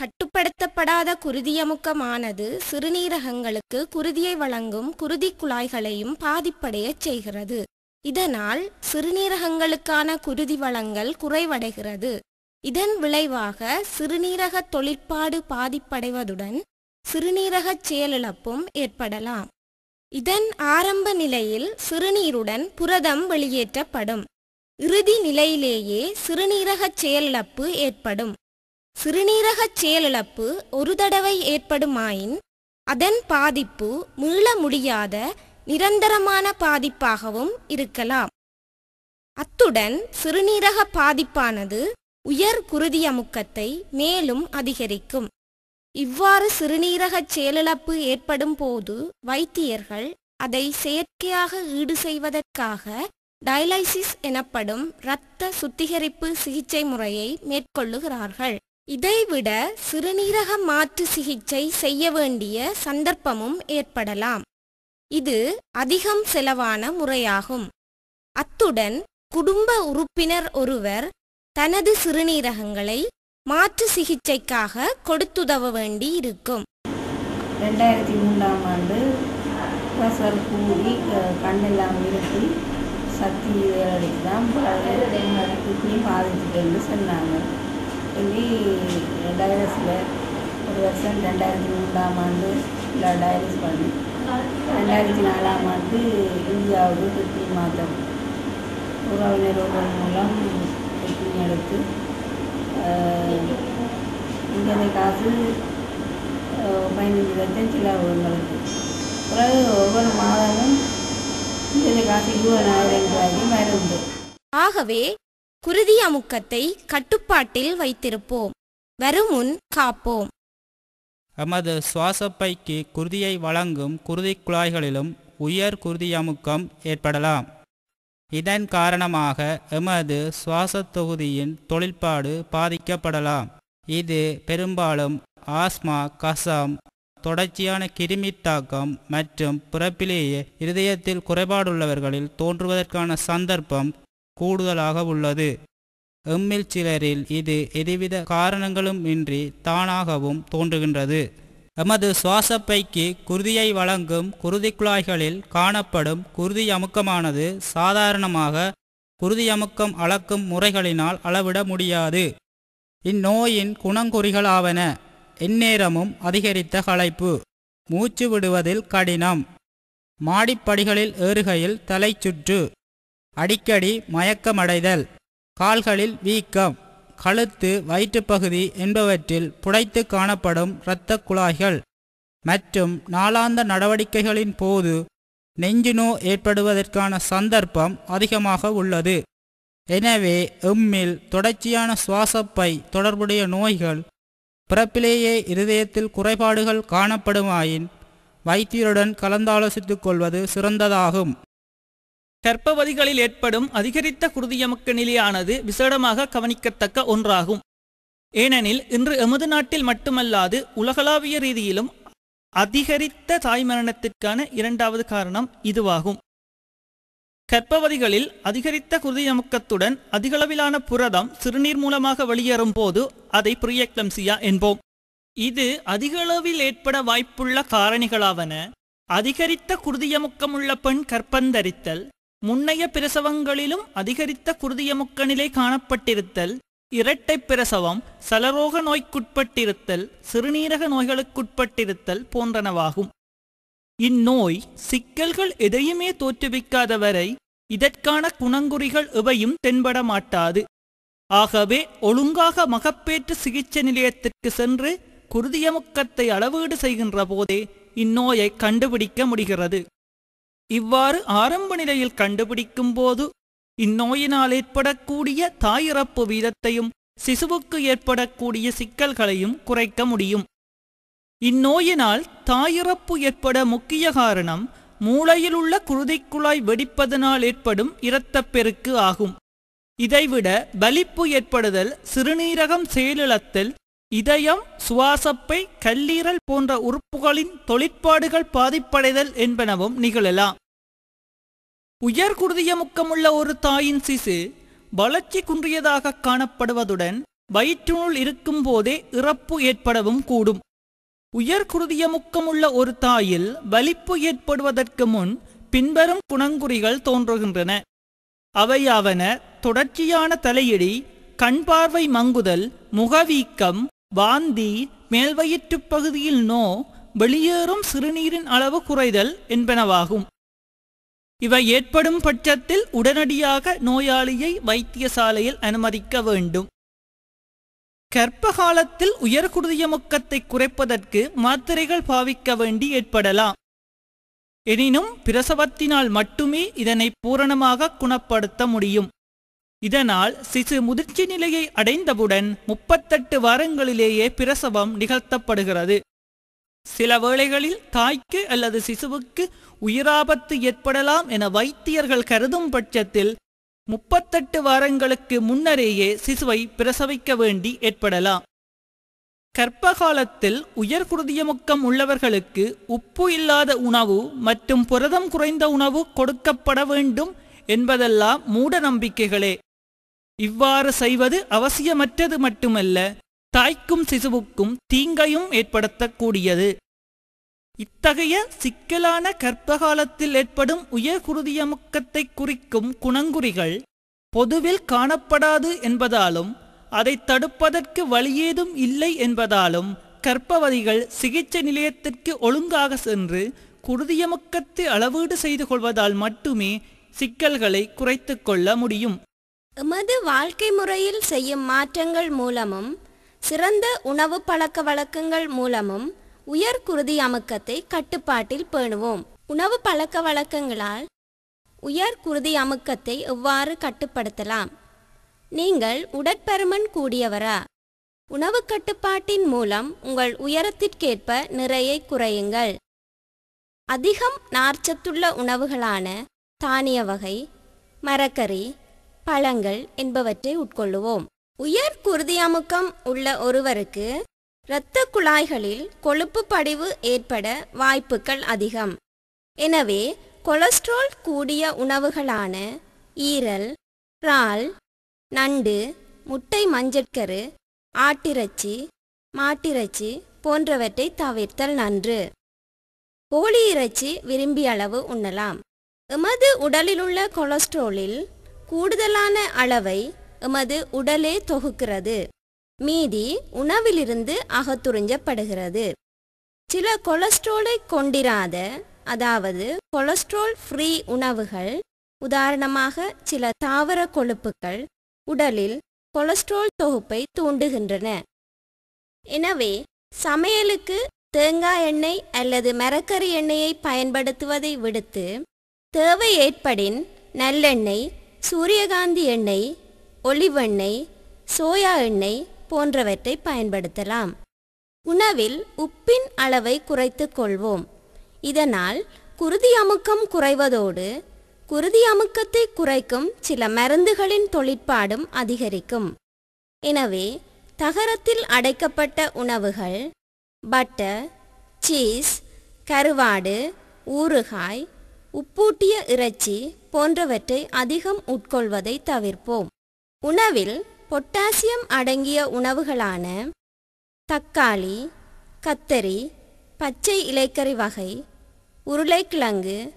கட்டுப்படுத்தப்படாத குருதியமுக்கமானது சிறுநீரகங்களுக்கு குருதியை வழங்கும் குருதி குழாய்களையும் பாதிப்படையச் செய்கிறது. இதனால் சிறுநீரகங்களுக்கான குருதி வழங்கல் குறைவடைகிறது. இதன் விளைவாக சிறுநீரக தொழிற்பாடு பாதிப்படைவதுடன் சிறுநீரகச் செயலிழப்பும் ஏற்படலாம். இதன் ஆரம்ப நிலையில் சிறுநீருடன் புரதம் வெளியேற்றப்படும். இறுதி நிலையிலேயே சிறுநீரகச் செயலிழப்பு ஏற்படும். சிறுநீரகச் செயலிழப்பு ஒரு தடவை ஏற்படுமாயின் அதன் பாதிப்பு மீள முடியாத நிரந்தரமான பாதிப்பாகவும் இருக்கலாம். அத்துடன் சிறுநீரக பாதிப்பானது உயர் குருதியமுக்கத்தை மேலும் அதிகரிக்கும். இவ்வாறு சிறுநீரகச் செயலிழப்பு ஏற்படும் போது வைத்தியர்கள் அதை செயற்கையாக ஈடு செய்வதற்காக டயலைசிஸ் எனப்படும் இரத்த சுத்திகரிப்பு சிகிச்சை முறையை மேற்கொள்ளுகிறார்கள். இதைவிட சிறுநீரக மாற்று சிகிச்சை செய்ய வேண்டிய சந்தர்ப்பமும் ஏற்படலாம் இது அதிகம் செலவான முறையாகும் அத்துடன் குடும்ப உறுப்பினர் ஒருவர் தனது சிறுநீரகங்களை மாற்று சிகிச்சைக்காக கொடுத்துதவ வேண்டி இருக்கும் ரெண்டாயிரத்தி மூன்றாம் ஆண்டு ப்ரெஷர் கூடி கண்ணெல்லாம் இருட்டி சக்தி தான் கிட்னி பாதிச்சுட்டு சொன்னாங்க சொல்லி டயலிஸில் ஒரு வருஷம் ரெண்டாயிரத்தி மூன்றாம் ஆண்டு இல்லை டயலிஸ் பண்ணி ரெண்டாயிரத்தி நாலாம் ஆண்டு இந்தியாவுக்கு கிட்னி மாற்றம். உறவினர்கள் மூலம் கிட்னி எடுத்து இங்கே காசு பதினஞ்சு லட்சம் செலவு எங்களுக்கு பிறகு ஒவ்வொரு மாதமும் இந்த காசு இருபதாயிரம் ரூபாய்க்கு மருந்து. ஆகவே குருதி அமுக்கத்தை கட்டுப்பாட்டில் வைத்திருப்போம். வருமுன் காப்போம். எமது சுவாசப்பைக்கு குருதியை வழங்கும் குருதி குழாய்களிலும் உயர் குருதி அமுக்கம் ஏற்படலாம். இதன் காரணமாக எமது சுவாசத் தொகுதியின் தொழில்பாடு பாதிக்கப்படலாம். இது பெரும்பாலும் ஆஸ்மா கசம் தொடர்ச்சியான கிருமி தாக்கம் மற்றும் பிறப்பிலேயே இருதயத்தில் குறைபாடுள்ளவர்களில் தோன்றுவதற்கான சந்தர்ப்பம் கூடுதலாக உள்ளது. எம்மில் சிலரில் இது எதுவித காரணங்களும் இன்றி தானாகவும் தோன்றுகின்றது. எமது சுவாசப்பைக்கு குருதியை வழங்கும் குருதிக்குழாய்களில் காணப்படும் குருதி அமுக்கமானது சாதாரணமாக குருதி அமுக்கம் அளக்கும் முறைகளினால் அளவிட முடியாது. இந்நோயின் குணங்குறிகளாவன எந்நேரமும் அதிகரித்த களைப்பு. மூச்சு விடுவதில் கடினம். மாடிப்படிகளில் ஏறுகையில் தலைச்சுற்று. அடிக்கடி மயக்கமடைதல். கால்களில் வீக்கம் கழுத்து வயிற்றுப்பகுதி என்பவற்றில் புடைத்து காணப்படும் இரத்த குழாய்கள். மற்றும் நாளாந்த நடவடிக்கைகளின் போது நெஞ்சுநோ ஏற்படுவதற்கான சந்தர்ப்பம் அதிகமாக உள்ளது. எனவே எம்மில் தொடர்ச்சியான சுவாசப்பை தொடர்புடைய நோய்கள் பிறப்பிலேயே இருதயத்தில் குறைபாடுகள் காணப்படுமாயின் வைத்தியருடன் கலந்தாலோசித்துக் கொள்வது சிறந்ததாகும். கர்ப்பவதிகளில் ஏற்படும் அதிகரித்த குருதியமுக்க நிலையானது விசேடமாக கவனிக்கத்தக்க ஒன்றாகும். ஏனெனில் இன்று எமது நாட்டில் மட்டுமல்லாது உலகளாவிய ரீதியிலும் அதிகரித்த தாய் மரணத்திற்கான இரண்டாவது காரணம் இதுவாகும். கர்ப்பவதிகளில் அதிகரித்த குருதியமுக்கத்துடன் அதிகளவிலான புரதம் சிறுநீர் மூலமாக வெளியேறும் போது அதை பிரியக்லம்சியா என்போம். இது அதிகளவில் ஏற்பட வாய்ப்புள்ள காரணிகளாவன. அதிகரித்த குருதியமுக்கமுள்ள பெண் கற்பந்தரித்தல் முன்னைய பிரசவங்களிலும் அதிகரித்த குருதியமுக்க நிலை காணப்பட்டிருத்தல் இரட்டை பிரசவம் சலரோக நோய்க்குட்பட்டிருத்தல் சிறுநீரக நோய்களுக்குட்பட்டிருத்தல் போன்றனவாகும். இந்நோய் சிக்கல்கள் எதையுமே தோற்றுவிக்காத வரை இதற்கான குணங்குறிகள் எவையும் தென்பட மாட்டாது ஆகவே ஒழுங்காக மகப்பேற்று சிகிச்சை நிலையத்திற்கு சென்று குருதியமுக்கத்தை அளவீடு செய்கின்ற போதே இந்நோயை கண்டுபிடிக்க முடிகிறது. இவ்வாறு ஆரம்ப நிலையில் கண்டுபிடிக்கும் போது இந்நோயினால் ஏற்படக்கூடிய தாயிறப்பு வீதத்தையும் சிசுவுக்கு ஏற்படக்கூடிய சிக்கல்களையும் குறைக்க முடியும். இந்நோயினால் தாயிறப்பு ஏற்பட முக்கிய காரணம் மூளையில் உள்ள குருதிக்குழாய் வெடிப்பதனால் ஏற்படும் இரத்தப்பெருக்கு ஆகும். இதைவிட வலிப்பு ஏற்படுதல் சிறுநீரகம் செயலிழத்தல் இதயம் சுவாசப்பை கல்லீரல் போன்ற உறுப்புகளின் தொழிற்பாடுகள் பாதிப்படைதல் என்பனவும் நிகழலாம். உயர் முக்கமுள்ள ஒரு தாயின் சிசு வளர்ச்சி குன்றியதாக காணப்படுவதுடன் வயிற்றுனுள் இருக்கும் போதே இறப்பு ஏற்படவும் கூடும். உயர் குருதியமுக்கமுள்ள ஒரு தாயில் வலிப்பு ஏற்படுவதற்கு முன் பின்வரும் குணங்குறிகள் தோன்றுகின்றன. அவையாவன தொடர்ச்சியான தலையிடி கண்பார்வை மங்குதல் முகவீக்கம் வாந்தி மேல்வயிற்றுப் பகுதியில் நோ வெளியேறும் சிறுநீரின் அளவு குறைதல் என்பனவாகும். இவை ஏற்படும் பட்சத்தில் உடனடியாக நோயாளியை வைத்தியசாலையில் அனுமதிக்க வேண்டும். கர்ப்ப காலத்தில் உயர்குருதியமுக்கத்தை குறைப்பதற்கு மாத்திரைகள் பாவிக்க வேண்டி ஏற்படலாம். எனினும் பிரசவத்தினால் மட்டுமே இதனை பூரணமாக குணப்படுத்த முடியும். இதனால் சிசு முதிர்ச்சி நிலையை அடைந்தவுடன் முப்பத்தெட்டு வாரங்களிலேயே பிரசவம் நிகழ்த்தப்படுகிறது. சில வேளைகளில் தாய்க்கு அல்லது சிசுவுக்கு உயிராபத்து ஏற்படலாம் என வைத்தியர்கள் கருதும் பட்சத்தில் முப்பத்தெட்டு வாரங்களுக்கு முன்னரேயே சிசுவை பிரசவிக்க வேண்டி ஏற்படலாம். கர்ப்ப காலத்தில் உயர் குருதியமுக்கம் உள்ளவர்களுக்கு உப்பு இல்லாத உணவு மற்றும் புரதம் குறைந்த உணவு கொடுக்கப்பட வேண்டும் என்பதெல்லாம் மூட நம்பிக்கைகளே. இவ்வாறு செய்வது அவசியமற்றது மட்டுமல்ல தாய்க்கும் சிசுவுக்கும் தீங்கையும் ஏற்படுத்தக்கூடியது. இத்தகைய சிக்கலான கர்ப்பகாலத்தில் ஏற்படும் உயர்குருதியமுக்கத்தை குறிக்கும் குணங்குறிகள் பொதுவில் காணப்படாது என்பதாலும் அதை தடுப்பதற்கு வழியேதும் இல்லை என்பதாலும் கர்ப்பவதிகள் சிகிச்சை நிலையத்திற்கு ஒழுங்காக சென்று குருதியமுக்கத்தை அளவீடு செய்து கொள்வதால் மட்டுமே சிக்கல்களை குறைத்து கொள்ள முடியும். எமது வாழ்க்கை முறையில் செய்யும் மாற்றங்கள் மூலமும் சிறந்த உணவு பழக்க வழக்கங்கள் மூலமும் உயர் குருதி அமுக்கத்தை கட்டுப்பாட்டில் பேணுவோம். உணவு பழக்க வழக்கங்களால் உயர் குருதி அமுக்கத்தை எவ்வாறு கட்டுப்படுத்தலாம்? நீங்கள் உடற்பருமன் கூடியவரா? உணவு கட்டுப்பாட்டின் மூலம் உங்கள் உயரத்திற்கேற்ப நிறையை குறையுங்கள். அதிகம் நார்ச்சத்துள்ள உணவுகளான தானிய வகை மரக்கறி பழங்கள் என்பவற்றை உட்கொள்ளுவோம். உயர் குருதியமுக்கம் உள்ள ஒருவருக்கு இரத்த குழாய்களில் கொழுப்பு படிவு ஏற்பட வாய்ப்புகள் அதிகம். எனவே கொலஸ்ட்ரால் கூடிய உணவுகளான ஈரல் இறால் நண்டு முட்டை மஞ்சட்கரு ஆட்டிறைச்சி மாட்டிறைச்சி போன்றவற்றை தவிர்த்தல் நன்று. கோழி இறைச்சி விரும்பிய அளவு உண்ணலாம். எமது உடலிலுள்ள கொலஸ்ட்ராலில் கூடுதலான அளவை எமது உடலே தொகுக்கிறது. மீதி உணவிலிருந்து அகத்துறிஞ்சப்படுகிறது. சில கொலஸ்ட்ரோலை கொண்டிராத அதாவது கொலஸ்ட்ரால் ஃப்ரீ உணவுகள் உதாரணமாக சில தாவர கொழுப்புகள் உடலில் கொலஸ்ட்ரால் தொகுப்பை தூண்டுகின்றன. எனவே சமையலுக்கு தேங்காய் எண்ணெய் அல்லது மரக்கறி எண்ணெயை பயன்படுத்துவதை விடுத்து தேவை ஏற்படின் நல்லெண்ணெய் சூரியகாந்தி எண்ணெய் ஒளிவெண்ணெய் சோயா எண்ணெய் போன்றவற்றை பயன்படுத்தலாம். உணவில் உப்பின் அளவை குறைத்து கொள்வோம். இதனால் குருதி அமுக்கம் குறைவதோடு குருதி அமுக்கத்தை குறைக்கும் சில மருந்துகளின் தொழிற்பாடும் அதிகரிக்கும். எனவே தகரத்தில் அடைக்கப்பட்ட உணவுகள் பட்டர் சீஸ் கருவாடு ஊறுகாய் உப்பூட்டிய இறைச்சி போன்றவற்றை அதிகம் உட்கொள்வதை தவிர்ப்போம். உணவில் பொட்டாசியம் அடங்கிய உணவுகளான தக்காளி கத்தரி பச்சை இலைக்கறி வகை உருளைக்கிழங்கு